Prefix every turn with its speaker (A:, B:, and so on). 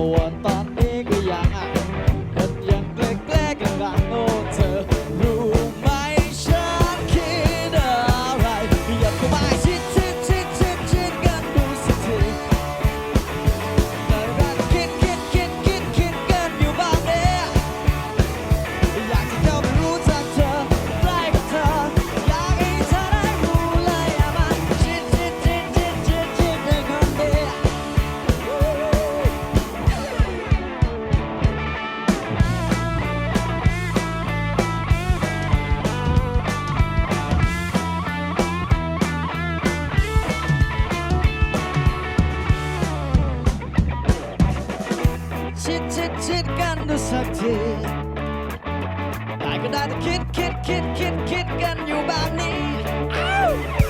A: one but chit chit gun sakti Like that kid kid kid kid kid gun you by me Ow!